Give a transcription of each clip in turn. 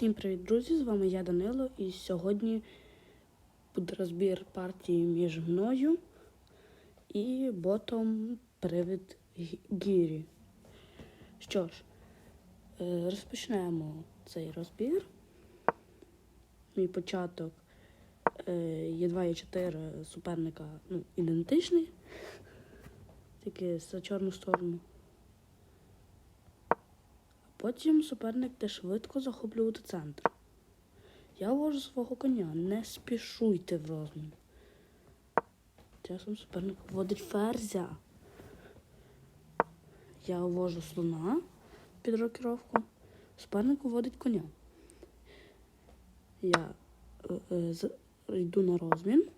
Всім привіт, друзі! З вами я Данило, і сьогодні буде розбір партії між мною і ботом Привід Гірі. Що ж, е, розпочнемо цей розбір. Мій початок е, є 2 і 4 суперника ну, ідентичний, тільки за чорну сторону. Потім суперник те швидко захоплювати центр. Я вожу свого коня, не спішуйте в розмін. Часом суперник вводить ферзя. Я ввожу слона під рокіровку. Суперник вводить коня. Я е, е, йду на розмін,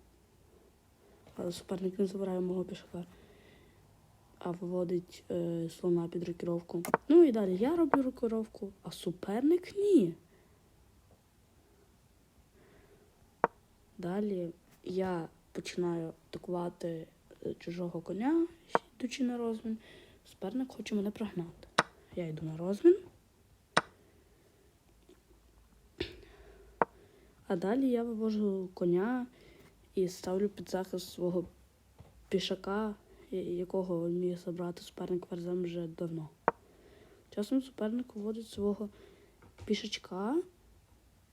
але суперник не забирає мого пішака а виводить е, слона під рокіровку. Ну і далі я роблю рокіровку, а суперник ні. Далі я починаю атакувати е, чужого коня, йдучи на розмін. Суперник хоче мене прогнати. Я йду на розмін. А далі я вивожу коня і ставлю під захист свого пішака, якого міг забрати суперник ферзем вже давно. Часом суперник вводить свого пішачка,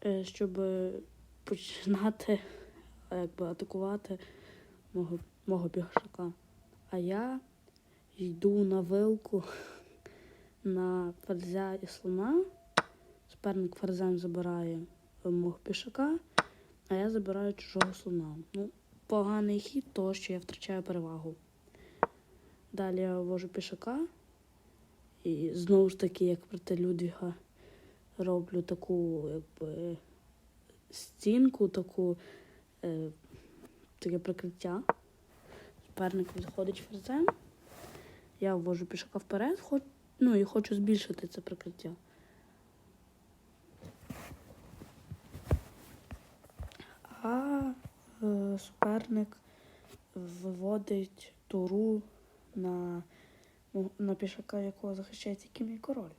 е, щоб починати якби, атакувати мого, мого пішака. А я йду на вилку на ферзя і слона. Суперник ферзем забирає мого пішака, а я забираю чужого слона. Ну, поганий хід, того, що я втрачаю перевагу. Далі я ввожу пішака. І знову ж таки, як проти Людвіга, роблю таку якби, стінку, таку, е, таке прикриття. Суперник заходить ферзем. Я ввожу пішака вперед, хоч, ну і хочу збільшити це прикриття. А е, суперник виводить туру на, ну, на пішака, якого захищає тільки мій король.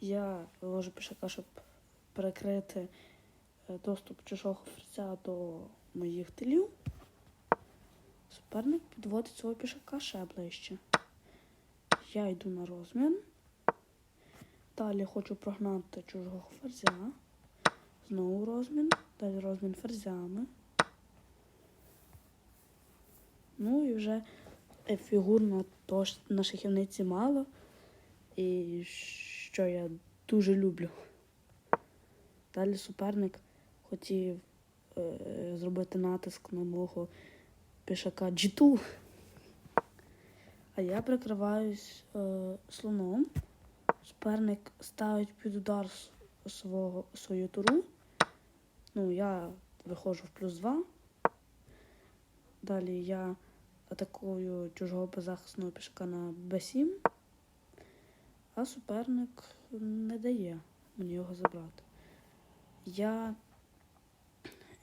Я вивожу пішака, щоб перекрити е, доступ чужого ферзя до моїх тилів. Суперник підводить свого пішака ще ближче. Я йду на розмін. Далі хочу прогнати чужого ферзя. Знову розмін. Далі розмін ферзями. Ну і вже е, фігурно тож на шахівниці мало. І що я дуже люблю. Далі суперник хотів е, зробити натиск на мого пішака G2. А я прикриваюсь е, слоном. Суперник ставить під удар свого, свою туру. Ну, я виходжу в плюс 2. Далі я атакую чужого беззахисного пішака на b7, а суперник не дає мені його забрати. Я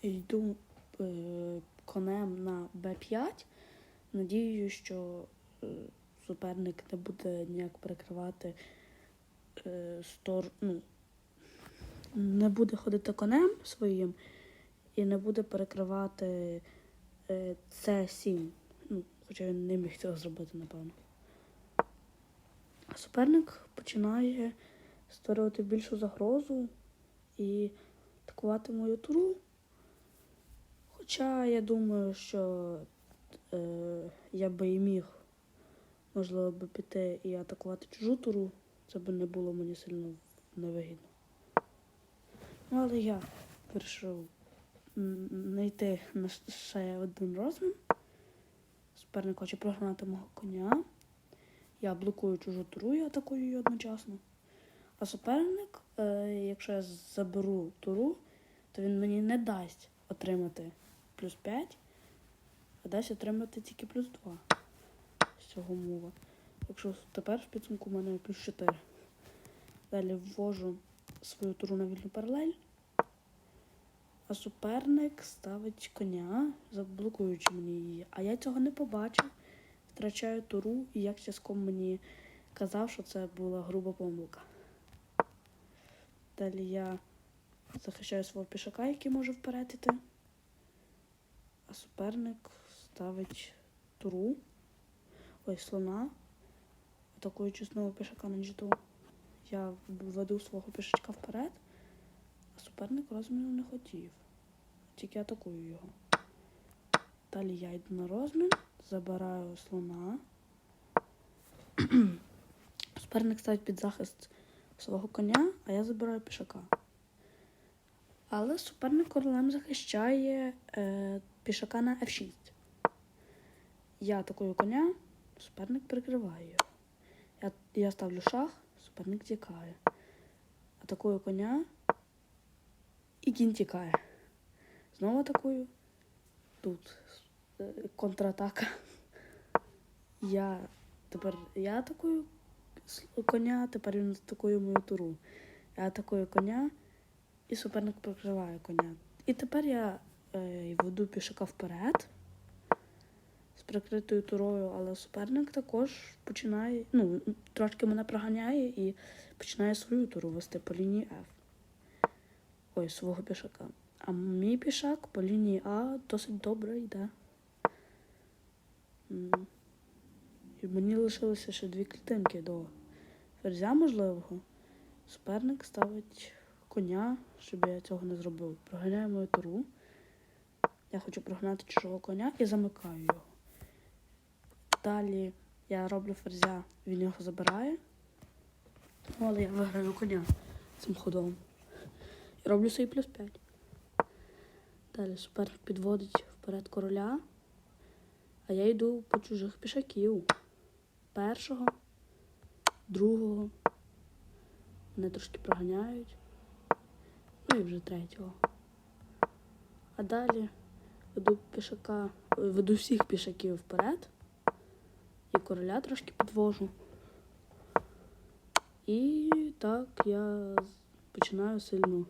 йду е, конем на b5, надіюсь, що е, суперник не буде ніяк перекривати е, стор... ну, не буде ходити конем своїм і не буде перекривати е, С7. Ну, хоча він не міг цього зробити, напевно. Суперник починає створювати більшу загрозу і атакувати мою туру. Хоча я думаю, що е, я би і міг, можливо, би піти і атакувати чужу туру. Це би не було мені сильно невигідно. Ну, але я вирішив м, не йти на ще один розмін. Суперник хоче прогнати мого коня. Я блокую чужу туру і атакую її одночасно. А суперник, е, якщо я заберу туру, то він мені не дасть отримати плюс 5, а дасть отримати тільки плюс 2 з цього мова. Якщо тепер в підсумку в мене плюс 4. Далі ввожу свою туру на вільну паралель. А суперник ставить коня, заблокуючи мені її. А я цього не побачив. Втрачаю туру, і як часком мені казав, що це була груба помилка. Далі я захищаю свого пішака, який може вперед іти. А суперник ставить туру. Ой, слона. Атакуючи знову пішака на джиту. Я веду свого пішачка вперед, суперник розміну не хотів. Тільки атакую його. Далі я йду на розмін, забираю слона. Суперник ставить під захист свого коня, а я забираю пішака. Але суперник королем захищає е, пішака на F6. Я атакую коня, суперник прикриває його. Я, я ставлю шах, суперник тікає. Атакую коня і кінь тікає. Знову атакую. Тут е, контратака. Я тепер я атакую коня, тепер він атакує мою туру. Я атакую коня, і суперник прикриває коня. І тепер я е, веду пішака вперед з прикритою турою, але суперник також починає, ну, трошки мене проганяє і починає свою туру вести по лінії F. Ой, свого пішака. А мій пішак по лінії А досить добре йде. І мені лишилося ще дві клітинки до ферзя можливого. Суперник ставить коня, щоб я цього не зробив. Проганяю мою туру. Я хочу прогнати чужого коня і замикаю його. Далі я роблю ферзя, він його забирає. Але я виграю коня цим ходом. І роблю свій плюс 5. Далі суперник підводить вперед короля, а я йду по чужих пішаків. Першого, другого. Мене трошки проганяють. Ну і вже третього. А далі веду пішака, веду всіх пішаків вперед. І короля трошки підвожу. І так я починаю сильно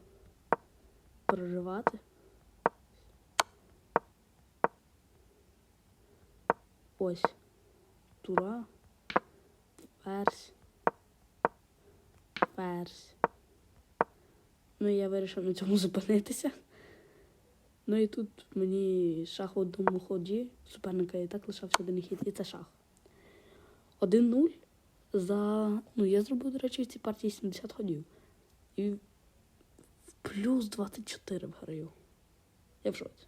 проривати. Ось. Тура. Ферзь. Ферзь. Ну я вирішив на цьому зупинитися. Ну і тут мені шах в одному ході. Суперника і так лишався один хід, і це шах. 1-0 за. Ну, я зробив, до речі, в цій партії 70 ходів. І плюс 24 вграю. Я в шоці.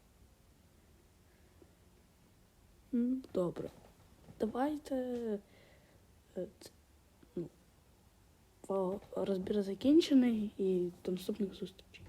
Добре. Давайте. е, Ну, розбір закінчений і до наступних зустрічей.